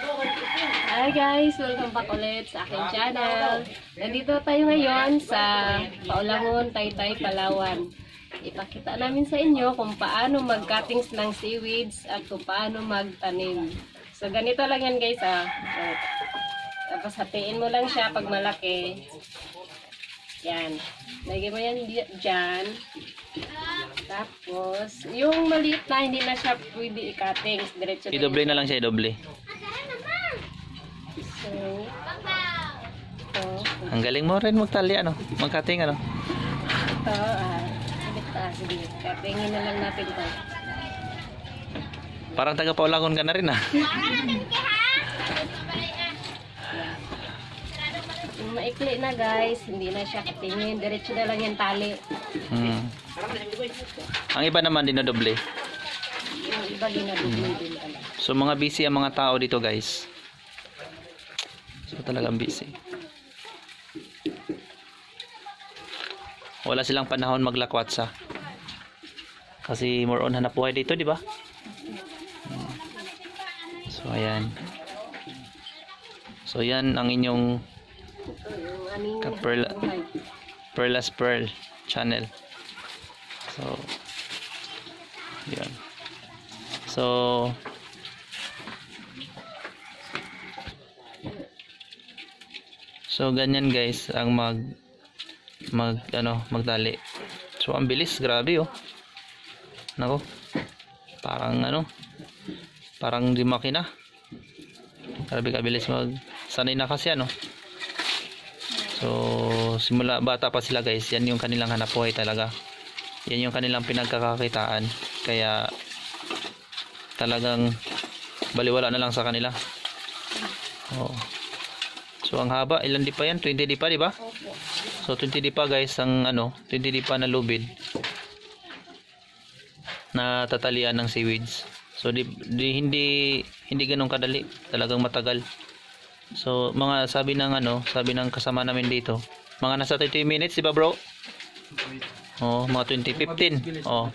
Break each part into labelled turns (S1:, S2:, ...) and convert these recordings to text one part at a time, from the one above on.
S1: Hi guys! Welcome back ulit sa aking channel. Nandito tayo ngayon sa Paulangon, Taytay, Palawan. Ipakita namin sa inyo kung paano mag-cuttings ng seaweeds at kung paano magtanim. So ganito lang yan guys ah. Tapos hatiin mo lang siya pag malaki. Yan. Lagyan mo yan dyan. Tapos, yung maliit na, hindi na siya pwede i-cuttings. Diretso
S2: I-doble na lang siya, i-doble. Ang galing mo rin magtali, ano? Magkating, ano?
S1: Ito, ah. Ito, sige. Cuttingin na lang natin ito.
S2: Parang taga-paulangon ka na rin, ah.
S1: Yung maikli na guys, hindi na siya katingin. Diretso na lang yan tali.
S2: Hmm. Ang iba naman, dinodoble.
S1: Yung iba ginadugmay din talaga.
S2: So, mga busy ang mga tao dito, guys. Talagang busy. Wala silang panahon maglakwatsa. Kasi more on hanap buhay dito, di ba? So, ayan. So, yan ang inyong
S1: buhay.
S2: Perlas Pearl channel. So, yan. So, so ganyan guys ang mag mag ano magdali. So ang bilis, grabe oh. Nako. Parang ano parang di makina. Grabe kabilis mag sanay na kasi ano. So, simula bata pa sila guys, yan yung kanilang hanap buhay talaga. Yan yung kanilang pinagkakakitaan. Kaya, talagang baliwala na lang sa kanila. So, ang haba, ilan di pa yan? 20 di pa, di ba?
S1: Opo.
S2: So, 20 di pa guys, ang ano, 20 di pa na lubid na tatalian ng seaweeds. So, di, di, hindi, hindi ganun kadali. Talagang matagal. So, mga sabi ng ano, sabi ng kasama namin dito, mga nasa 30 minutes, di ba bro? Oh, mga 20, 15. Oh,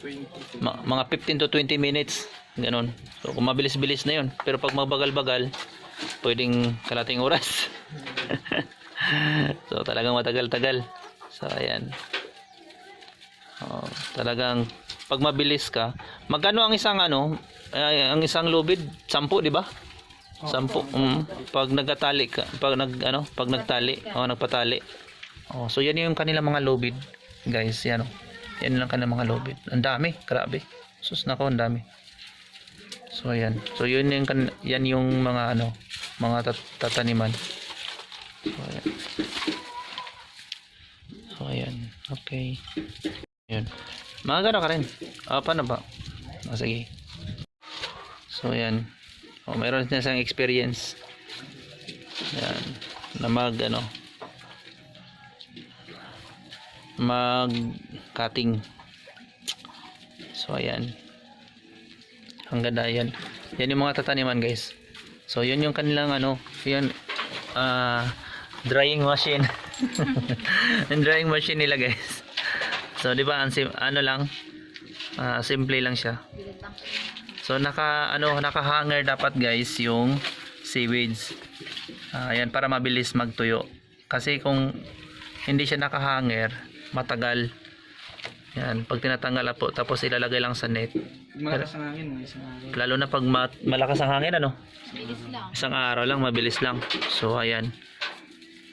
S2: ma- mga 15 to 20 minutes. Ganun. So, kung mabilis-bilis na yun. Pero pag mabagal-bagal, pwedeng kalating oras. so, talagang matagal-tagal. So, ayan. Oh, talagang pag mabilis ka, magkano ang isang ano, ay, ang isang lubid? 10, di ba? Sampu. Mm, pag nagtatali ka, pag nag ano, pag nagtali, o nagpatali. Oh, so yan yung kanilang mga lobid, guys, yan oh. Yan lang kanilang mga lobid. Ang dami, grabe. Sus nako, ang dami. So ayan. So yun yung yan yung mga ano, mga tat tataniman. So ayan. So ayan. Okay. Yun. Mga gano ka rin. Ah, paano ba? Ah, sige. So ayan. Oh, mayroon na siyang experience. Yan. Na mag ano mag cutting. So ayan. Ang ganda yan. Yan yung mga tataniman guys. So yun yung kanilang ano, yun ah drying machine. yung drying machine nila guys. So di ba sim- ano lang ah, simple lang siya. So naka ano naka-hanger dapat guys yung seaweeds. Ah, ayan para mabilis magtuyo. Kasi kung hindi siya naka-hanger, matagal. Yan, pag tinatanggal po tapos ilalagay lang sa net.
S3: Malakas ang hangin, isang araw.
S2: Lalo na pag ma- malakas ang hangin ano? Isang araw lang, mabilis lang. So ayan.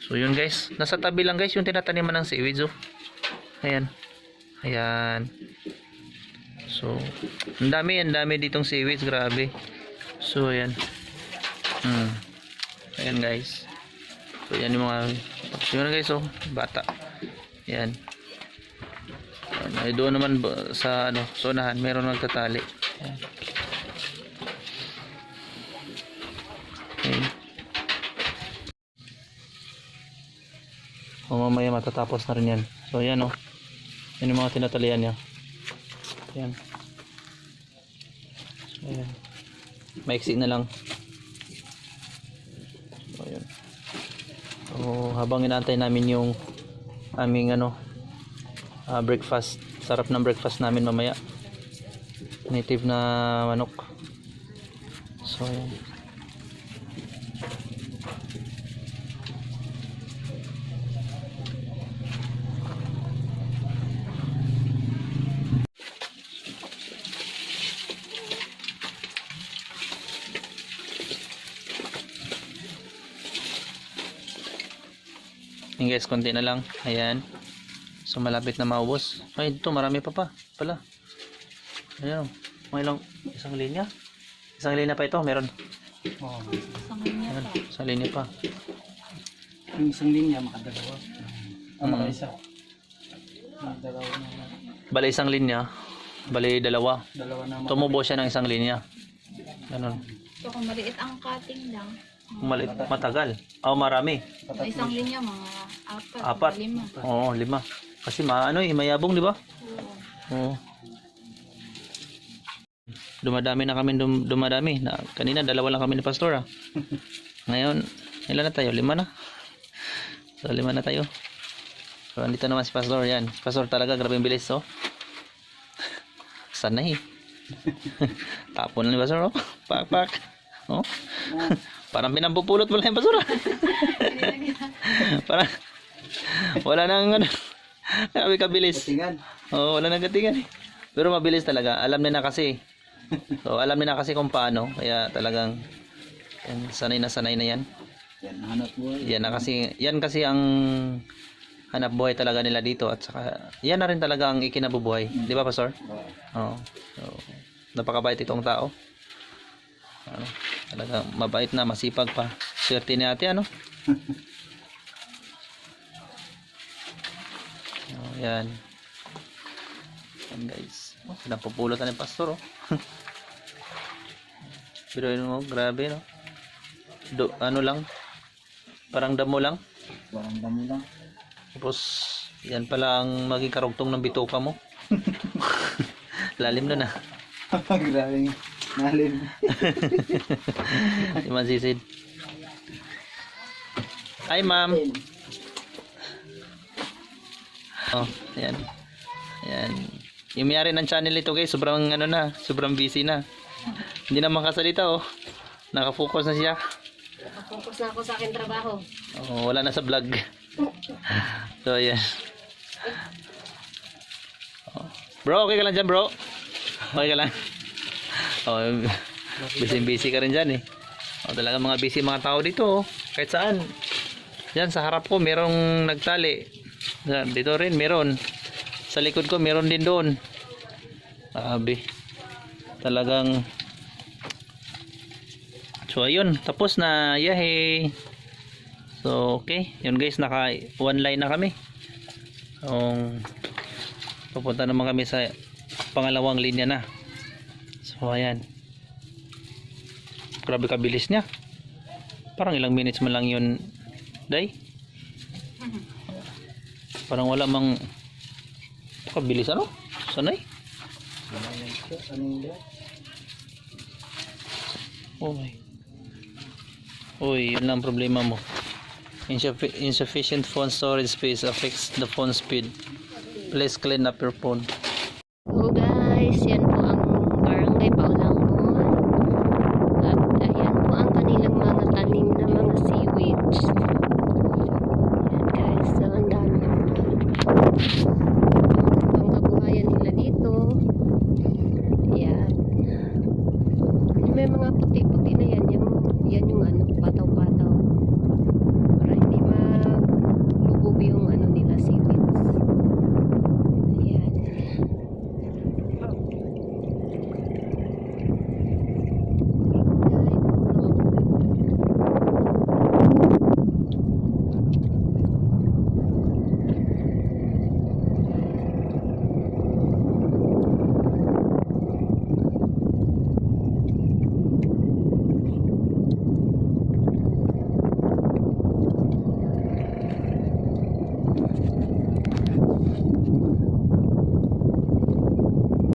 S2: So yun guys, nasa tabi lang guys yung tinataniman ng seaweeds oh. Ayan. Ayan. So, ang dami, ang dami ditong seaweeds, grabe. So, ayan. Hmm. Ayan guys. So, yan yung mga, yun guys, oh, bata. Ayan. Ay, doon naman sa, ano, sonahan, meron nagtatali. Ayan. O, mamaya matatapos na rin yan. So, ayan, oh. Yan yung mga tinatalian niya. Ayan. So, ayan. Maiksi na lang. So, ayan. So, habang inaantay namin yung aming ano, uh, breakfast sarap ng breakfast namin mamaya native na manok so ayan Ayan guys, konti na lang. Ayan. So, malapit na maubos. Ay, ito, marami pa pa. Pala. Ayan. oh. May lang, isang linya. Isang linya pa ito, meron.
S3: Oo.
S2: Ayan, isang linya pa.
S3: Yung isang linya, makadalawa. Ah,
S2: Mm.
S3: makaisa. Makadalawa na.
S2: Bali, isang linya. Bali, dalawa.
S3: Dalawa na.
S2: Tumubo siya ng isang linya. Ganun.
S4: So kung maliit ang cutting lang,
S2: Malit, matagal. Oh, marami.
S4: sa isang linya mga apat,
S2: Apat.
S4: lima.
S2: Oo, lima. Kasi maano eh, mayabong, di ba? Oo. Dumadami na kami, dum, dumadami. Na, kanina, dalawa lang kami ni Pastor ah. Ngayon, ilan na tayo? Lima na. So, lima na tayo. So, andito naman si Pastor. Yan. Pastor talaga, grabe yung bilis, oh. Sanay. Tapon na ni Pastor, oh. Pak, pak. Oh. Parang pinampupulot mo lang yung Pastor, ah. Parang, wala nang, ano, grabe kabilis.
S3: Tingan.
S2: Oo, wala nang gatingan eh. Pero mabilis talaga. Alam niya na kasi. So, alam niya na kasi kung paano. Kaya talagang yan, sanay na sanay na yan.
S3: Yan, hanap mo.
S2: Yan na kasi, yan kasi ang hanap buhay talaga nila dito at saka yan na rin talaga ang ikinabubuhay. Di ba, Pastor? Oo. So, napakabait itong tao. Ano, talaga mabait na, masipag pa. Swerte ni ate, ano? oh, yan. Yan guys. Oh, napupulot na ng pastor, oh. Pero yun mo, grabe, no? Do, ano lang, parang damo lang.
S3: Parang dami lang.
S2: Tapos, yan pala ang maging karugtong ng bituka mo. Lalim na na.
S3: Grabe. Nalim.
S2: Si Man Sisid. Hi, ma'am. Oh, ayan. Ayan. Yung mayari ng channel ito guys, sobrang ano na, sobrang busy na. Hindi na makasalita oh. Nakafocus na siya.
S1: Focus na ako sa aking trabaho.
S2: Oh, wala na sa vlog. so, ayan. Oh. Bro, okay ka lang dyan, bro? Okay ka lang? Oh, busy busy ka rin dyan eh. Oh, talaga mga busy mga tao dito oh. Kahit saan. Yan, sa harap ko merong nagtali. Dito rin, meron. Sa likod ko, meron din doon. Grabe. Talagang So ayun, tapos na yahe. So okay, yun guys, naka one line na kami. Um, pupunta naman kami sa pangalawang linya na. So ayan. Grabe kabilis niya. Parang ilang minutes man lang yun, day. Parang wala mang kabilis ano? Sanay? Oh my. Uy, yun lang ang problema mo. Insuffi- insufficient phone storage space affects the phone speed. Please clean up your phone.